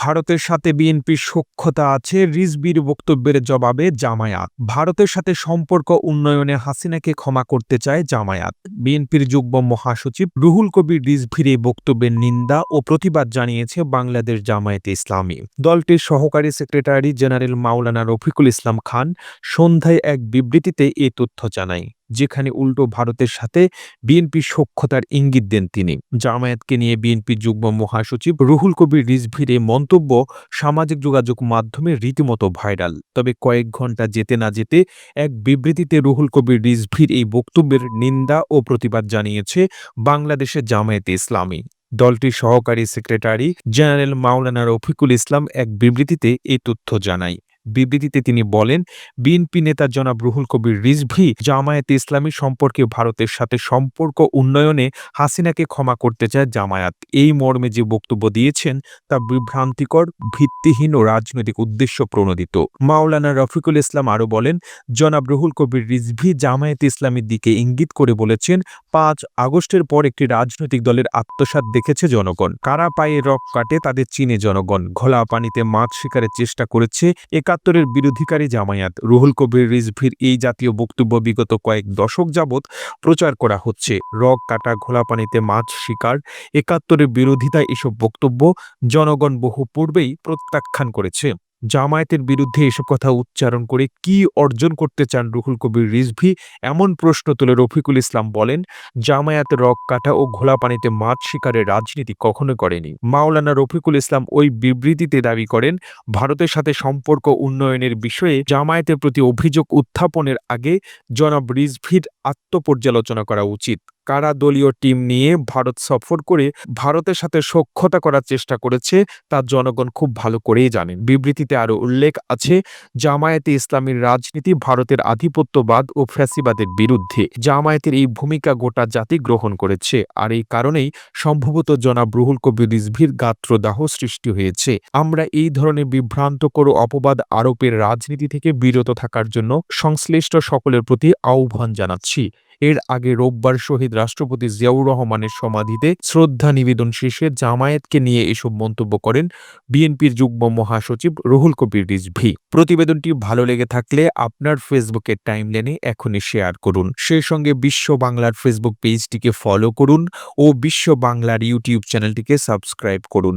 ভারতের সাথে বিএনপির সখ্যতা আছে, রিজবির বক্তব্যের জবাবে জামায়াত। ভারতের সাথে সম্পর্ক উন্নয়নে হাসিনাকে ক্ষমা করতে চায় জামায়াত। বিএনপির যুগ্ম মহাসচিব রুহুল কবির রিজভির এই বক্তব্যের নিন্দা ও প্রতিবাদ জানিয়েছে বাংলাদেশ জামায়াতে ইসলামী। দলটির সহকারী সেক্রেটারি জেনারেল মাওলানা রফিকুল ইসলাম খান সন্ধ্যায় এক বিবৃতিতে এ তথ্য জানায়। যেখানে উল্টো ভারতের সাথে বিএনপির সখ্যতার ইঙ্গিত দেন তিনি। জামায়াতকে নিয়ে বিএনপির যুগ্ম মহাসচিব রুহুল কবির রিজভির এই মন্তব্য, সামাজিক যোগাযোগ মাধ্যমে রীতিমতো ভাইরাল। তবে কয়েক ঘণ্টা যেতে না যেতে এক বিবৃতিতে রুহুল কবির রিজভির এই বক্তব্যের নিন্দা ও প্রতিবাদ জানিয়েছে বাংলাদেশের জামায়াতে ইসলামী। দলটির সহকারী সেক্রেটারি জেনারেল মাওলানা রফিকুল ইসলাম এক বিবৃতিতে এই তথ্য জানায়। বিবৃতিতে তিনি বলেন, বিএনপি নেতা জনাব রুহুল কবির রিজভি জামায়াতে ইসলামী সম্পর্কে ভারতের সাথে সম্পর্ক উন্নয়নে হাসিনাকে ক্ষমা করতে চায় জামায়াত। এই মর্মে যে বক্তব্য দিয়েছেন, তা বিভ্রান্তিকর, ভিত্তিহীন ও রাজনৈতিক উদ্দেশ্য প্রণোদিত। মাওলানা রফিকুল ইসলাম আরও বলেন, জনাব রুহুল কবির রিজভি জামায়াতে ইসলামীর দিকে ইঙ্গিত করে বলেছেন, পাঁচ আগস্টের পর একটি রাজনৈতিক দলের আত্মসাত দেখেছে জনগণ। কারা পায়ে রক কাটে তাদের চিনে জনগণ। ঘোলা পানিতে মাছ শিকারের চেষ্টা করেছে একাত্তরের বিরোধীকারী জামায়াত রুহুল কবির রিজভির এই জাতীয় বক্তব্য বিগত কয়েক দশক যাবৎ প্রচার করা হচ্ছে। রক, কাটা, ঘোলা পানিতে মাছ শিকার, একাত্তরের বিরোধিতা এসব বক্তব্য জনগণ বহু পূর্বেই প্রত্যাখ্যান করেছে। জামায়াতের বিরুদ্ধে এসব কথা উচ্চারণ করে কি অর্জন করতে চান রুহুল কবির রিজভি? এমন প্রশ্ন তুলে রফিকুল ইসলাম বলেন জামায়াত রক কাটা ও ঘোলা পানিতে মাছ শিকারের রাজনীতি কখনো করেনি। মাওলানা রফিকুল ইসলাম ওই বিবৃতিতে দাবি করেন, ভারতের সাথে সম্পর্ক উন্নয়নের বিষয়ে জামায়াতের প্রতি অভিযোগ উত্থাপনের আগে জনাব রিজভির আত্মপর্যালোচনা করা উচিত। কারা দলীয় টিম নিয়ে ভারত সফর করে ভারতের সাথে সখ্যতা করার চেষ্টা করেছে, তা জনগণ খুব ভালো করেই জানেন। বিবৃতিতে আরও উল্লেখ আছে, জামায়াতে ইসলামীর রাজনীতি ভারতের আধিপত্যবাদ ও ফ্যাসিবাদের বিরুদ্ধে। জামায়াতের এই ভূমিকা গোটা জাতি গ্রহণ করেছে, আর এই কারণেই সম্ভবত জনাব রুহুল কবির রিজভির গাত্রদাহ সৃষ্টি হয়েছে। আমরা এই ধরনের বিভ্রান্তকর অপবাদ আরোপের রাজনীতি থেকে বিরত থাকার জন্য সংশ্লিষ্ট সকলের প্রতি আহ্বান জানাচ্ছি। এর আগে রোববার শহীদ রাষ্ট্রপতি জিয়াউর রহমানের সমাধিতে শ্রদ্ধা নিবেদন শেষে জামায়াতকে নিয়ে এসব মন্তব্য করেন বিএনপির যুগ্ম মহাসচিব রুহুল কবির রিজভি। প্রতিবেদনটি ভালো লেগে থাকলে আপনার ফেসবুকের টাইমলাইনে এখনই শেয়ার করুন। সেই সঙ্গে বিশ্ব বাংলার ফেসবুক পেজটিকে ফলো করুন ও বিশ্ব বাংলার ইউটিউব চ্যানেলটিকে সাবস্ক্রাইব করুন।